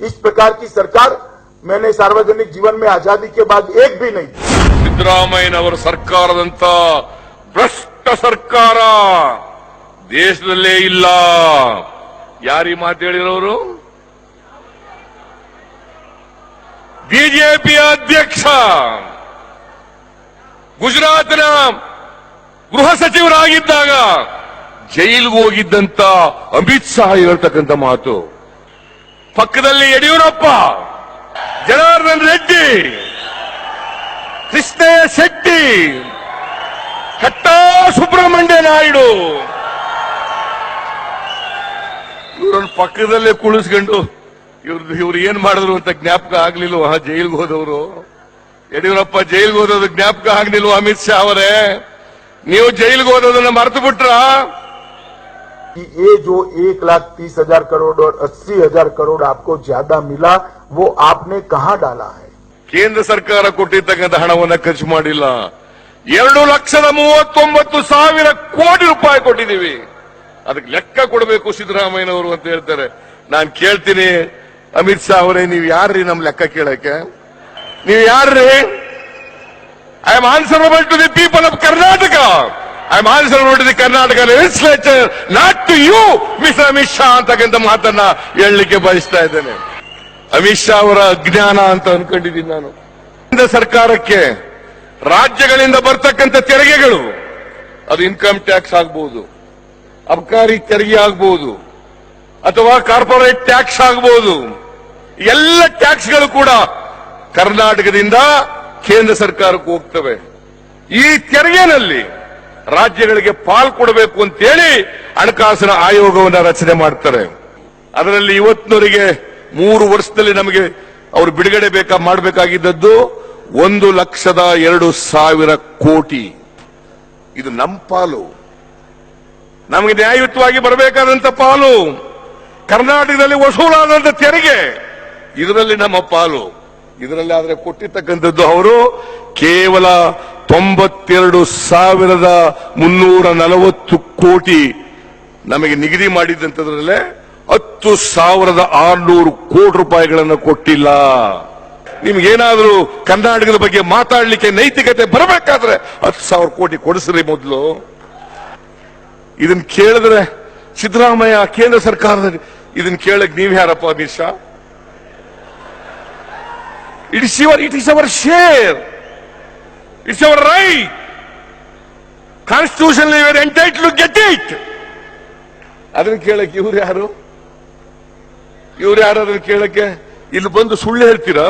इस प्रकार की सरकार मैंने सार्वजनिक जीवन में आजादी के बाद एक भी नहीं देखी। ಸಿದ್ದರಾಮಯ್ಯನವರ ಸರ್ಕಾರದಂತ ಭ್ರಷ್ಟ ಸರ್ಕಾರ ದೇಶದಲ್ಲೇ ಇಲ್ಲ ಯಾರಿ ಮಾತು ಹೇಳಿರೋರು ಬಿಜೆಪಿಯ ಅಧ್ಯಕ್ಷ ಗುಜರಾತ್ನ ಗೃಹ ಸಚಿವರಾಗಿದ್ದಾಗ ಜೈಲಿಗೆ ಹೋಗಿದ್ದಂತ ಅಮಿತ್ ಶಾ ಹೇಳ್ತಕ್ಕಂಥ ಮಾತು ಪಕ್ಕದಲ್ಲಿ ಯಡಿಯೂರಪ್ಪ, ಜನಾರ್ದನ್ ರೆಡ್ಡಿ ಕೃಷ್ಣಯ್ಯ ಶೆಟ್ಟಿ, ಕಟ್ಟಾ ಸುಬ್ರಹ್ಮಣ್ಯ ನಾಯ್ಡು. ಇವ್ರನ್ನ ಪಕ್ಕದಲ್ಲೇ ಕುಳಿಸ್ಕೊಂಡು ಇವ್ರದ್ದು ಇವ್ರು ಏನ್ ಮಾಡಿದ್ರು ಅಂತ ಜ್ಞಾಪಕ ಆಗ್ಲಿಲ್ವ? ಜೈಲ್ಗೆ ಹೋದವರು. ಯಡಿಯೂರಪ್ಪ ಜೈಲ್ಗೆ ಹೋದ್ರೆ ಜ್ಞಾಪಕ ಆಗ್ಲಿಲ್ವ ಅಮಿತ್ ಶಾ ಅವರೇ? ನೀವು ಜೈಲ್ಗೆ ಹೋದದನ್ನ ಮರೆತು ಬಿಟ್ರಾ? कि ये जो एक लाख तीस हजार करोड़ और अस्सी हजार करोड़ आपको ज्यादा मिला वो आपने कहाँ डाला है ಕೇಂದ್ರ ಸರ್ಕಾರ ಕೊಟ್ಟಿರ್ತಕ್ಕಂಥ ಹಣವನ್ನ ಖರ್ಚು ಮಾಡಿಲ್ಲ ಎರಡು ಲಕ್ಷದ ಮೂವತ್ತೊಂಬತ್ತು ಸಾವಿರ ಕೋಟಿ ರೂಪಾಯಿ ಕೊಟ್ಟಿದ್ದೀವಿ ಅದಕ್ಕೆ ಲೆಕ್ಕ ಕೊಡಬೇಕು ಸಿದ್ದರಾಮಯ್ಯನವರು ಅಂತ ಹೇಳ್ತಾರೆ ನಾನು ಕೇಳ್ತೀನಿ ಅಮಿತ್ ಶಾ ಅವರೇ ನೀವು ಯಾರ್ರಿ ನಮ್ ಲೆಕ್ಕ ಕೇಳಕ್ಕೆ ನೀವು ಯಾರ್ರಿ I am answerable to the people of Karnataka I am also not the Karnataka legislature not to you mister Amit Shah ಅಂತಕ್ಕಂಥ ಮಾತನ್ನ ಹೇಳಲಿಕ್ಕೆ ಬಯಸ್ತಾ ಇದ್ದೇನೆ. ಅಮಿತ್ ಶಾ ಅವರ ಅಜ್ಞಾನ ಅಂತ ಅನ್ಕೊಂಡಿದ್ದೀನಿ ನಾನು. ಕೇಂದ್ರ ಸರ್ಕಾರಕ್ಕೆ ರಾಜ್ಯಗಳಿಂದ ಬರ್ತಕ್ಕಂಥ ತೆರಿಗೆಗಳು, ಅದು ಇನ್ಕಮ್ ಟ್ಯಾಕ್ಸ್ ಆಗ್ಬಹುದು ಅಬಕಾರಿ ತೆರಿಗೆ ಆಗ್ಬಹುದು ಅಥವಾ ಕಾರ್ಪೊರೇಟ್ ಟ್ಯಾಕ್ಸ್ ಆಗ್ಬಹುದು ಎಲ್ಲ ಟ್ಯಾಕ್ಸ್ಗಳು ಕೂಡ ಕರ್ನಾಟಕದಿಂದ ಕೇಂದ್ರ ಸರ್ಕಾರಕ್ಕೆ ಹೋಗ್ತವೆ. ಈ ತೆರಿಗೆನಲ್ಲಿ ರಾಜ್ಯಗಳಿಗೆ ಪಾಲ್ ಕೊಡಬೇಕು ಅಂತೇಳಿ ಹಣಕಾಸಿನ ಆಯೋಗವನ್ನು ರಚನೆ ಮಾಡ್ತಾರೆ. ಅದರಲ್ಲಿ ಇವತ್ತಿನವರಿಗೆ ಮೂರು ವರ್ಷದಲ್ಲಿ ನಮಗೆ ಅವರು ಬಿಡುಗಡೆ ಬೇಕಾ ಮಾಡಬೇಕಾಗಿದ್ದದ್ದು ಒಂದು ಲಕ್ಷದ ಎರಡು ಸಾವಿರ ಕೋಟಿ. ಇದು ನಮ್ಮ ಪಾಲು. ನಮಗೆ ನ್ಯಾಯಯುತವಾಗಿ ಬರಬೇಕಾದಂತ ಪಾಲು. ಕರ್ನಾಟಕದಲ್ಲಿ ವಸೂಲಾದಂತ ತೆರಿಗೆ. ಇದರಲ್ಲಿ ನಮ್ಮ ಪಾಲು. ಇದರಲ್ಲಿ ಆದರೆ ಕೊಟ್ಟಿರ್ತಕ್ಕಂಥದ್ದು ಅವರು ಕೇವಲ ತೊಂಬತ್ತೆರಡು ಸಾವಿರದ ಮುನ್ನೂರ ನಲವತ್ತು ಕೋಟಿ ನಮಗೆ ನಿಗದಿ ಮಾಡಿದ್ದಂಥದ್ರಲ್ಲೇ ಹತ್ತು ಸಾವಿರದ ಆರ್ನೂರು ಕೋಟಿ ರೂಪಾಯಿಗಳನ್ನು ಕೊಟ್ಟಿಲ್ಲ. ನಿಮ್ಗೇನಾದ್ರೂ ಕರ್ನಾಟಕದ ಬಗ್ಗೆ ಮಾತಾಡಲಿಕ್ಕೆ ನೈತಿಕತೆ ಬರಬೇಕಾದ್ರೆ ಹತ್ತು ಸಾವಿರ ಕೋಟಿ ಕೊಡಿಸ್ರಿ ಮೊದಲು. ಇದನ್ನ ಕೇಳಿದ್ರೆ ಸಿದ್ದರಾಮಯ್ಯ ಕೇಂದ್ರ ಸರ್ಕಾರದ ಇದನ್ನ ಕೇಳಕ್ ನೀವ್ ಯಾರಪ್ಪ Amit Shah? It's your, it is our share. It's our right constitution ಇವರ್ entitled to get it ಅದನ್ನ ಕೇಳಕ್ಕೆ ಇವ್ರು ಯಾರು? ಇವ್ರು ಯಾರು ಅದನ್ನ ಕೇಳಕ್ಕೆ? ಇಲ್ಲಿ ಬಂದು ಸುಳ್ಳು ಹೇಳ್ತೀರಾ?